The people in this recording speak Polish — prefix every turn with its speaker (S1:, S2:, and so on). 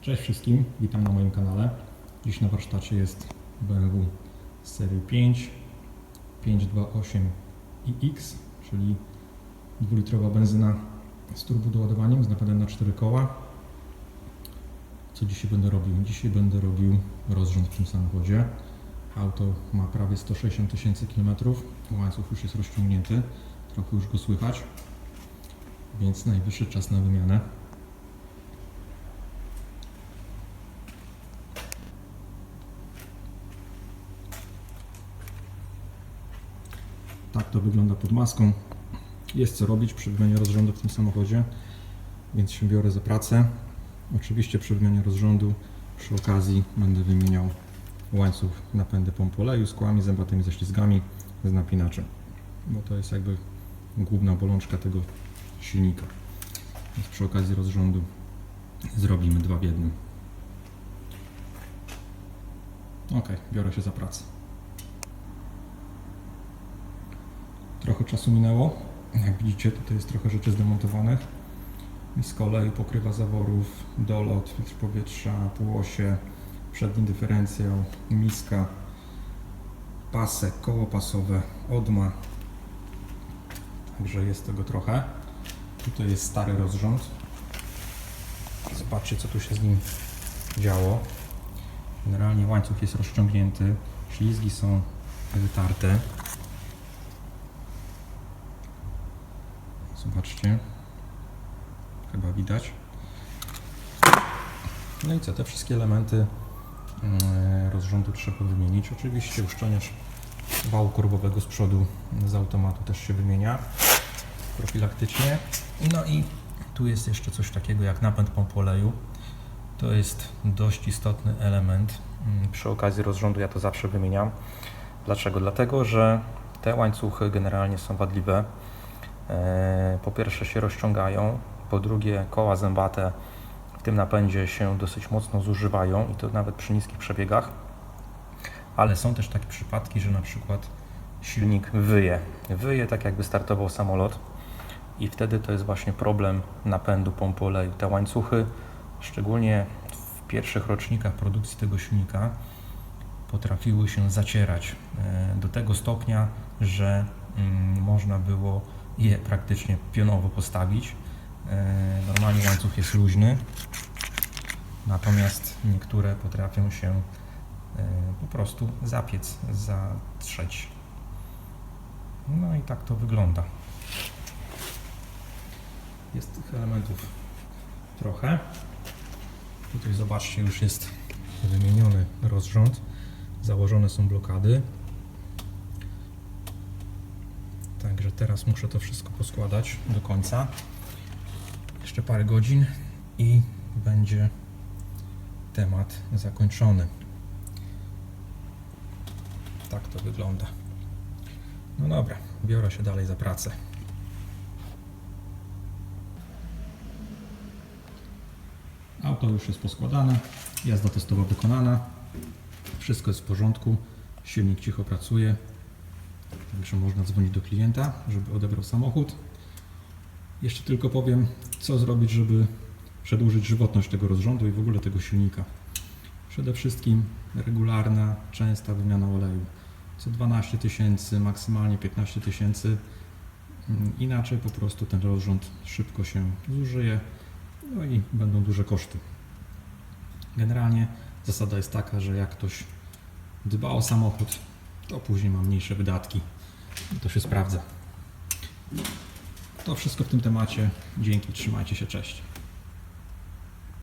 S1: Cześć wszystkim, witam na moim kanale. Dziś na warsztacie jest BMW serii 5 528 iX, czyli dwulitrowa benzyna z turbodoładowaniem, z napędem na 4 koła. Co dzisiaj będę robił? Dzisiaj będę robił rozrząd w tym samochodzie. Auto ma prawie 160 tysięcy kilometrów, łańcuch już jest rozciągnięty, trochę już go słychać, więc najwyższy czas na wymianę. Tak to wygląda pod maską. Jest co robić przy wymianie rozrządu w tym samochodzie, więc się biorę za pracę. Oczywiście przy wymianie rozrządu przy okazji będę wymieniał łańcuch napędy pompy oleju z kołami zębatymi ze ślizgami z napinaczem, bo to jest jakby główna bolączka tego silnika. Więc przy okazji rozrządu zrobimy dwa w jednym. Ok, biorę się za pracę. Trochę czasu minęło. Jak widzicie, tutaj jest trochę rzeczy zdemontowanych. I z kolei pokrywa zaworów, dolot, filtr powietrza, półosie, przedni dyferencjał, miska, pasek, koło pasowe, odma. Także jest tego trochę. Tutaj jest stary rozrząd. Zobaczcie, co tu się z nim działo. Generalnie łańcuch jest rozciągnięty, ślizgi są wytarte. Zobaczcie. Chyba widać. No i co, te wszystkie elementy mm, rozrządu trzeba wymienić. Oczywiście uszczelniacz wału korbowego z przodu z automatu też się wymienia profilaktycznie. No i tu jest jeszcze coś takiego jak napęd pompy oleju. To jest dość istotny element. Mm, Przy okazji rozrządu ja to zawsze wymieniam. Dlaczego? Dlatego, że te łańcuchy generalnie są wadliwe. E, Po pierwsze się rozciągają, po drugie koła zębate w tym napędzie się dosyć mocno zużywają i to nawet przy niskich przebiegach. Ale są też takie przypadki, że na przykład silnik wyje. Wyje tak jakby startował samolot i wtedy to jest właśnie problem napędu pompy oleju. Te łańcuchy, szczególnie w pierwszych rocznikach produkcji tego silnika, potrafiły się zacierać e, do tego stopnia, że mm, można było je praktycznie pionowo postawić. E, Normalnie łańcuch jest luźny, natomiast niektóre potrafią się e, po prostu zapiec, zatrzeć. No i tak to wygląda. Jest tych elementów trochę. Tutaj zobaczcie, już jest wymieniony rozrząd. Założone są blokady. Także teraz muszę to wszystko poskładać do końca. Jeszcze parę godzin i będzie temat zakończony. Tak to wygląda. No dobra, biorę się dalej za pracę. Auto już jest poskładane, jazda testowa wykonana, wszystko jest w porządku, silnik cicho pracuje, także można dzwonić do klienta, żeby odebrał samochód. Jeszcze tylko powiem, co zrobić, żeby przedłużyć żywotność tego rozrządu i w ogóle tego silnika. Przede wszystkim regularna, częsta wymiana oleju. Co 12 tysięcy, maksymalnie 15 tysięcy. Mm, Inaczej po prostu ten rozrząd szybko się zużyje, no i będą duże koszty. Generalnie zasada jest taka, że jak ktoś dba o samochód, to później ma mniejsze wydatki. To się sprawdza. To wszystko w tym temacie. Dzięki, trzymajcie się, cześć.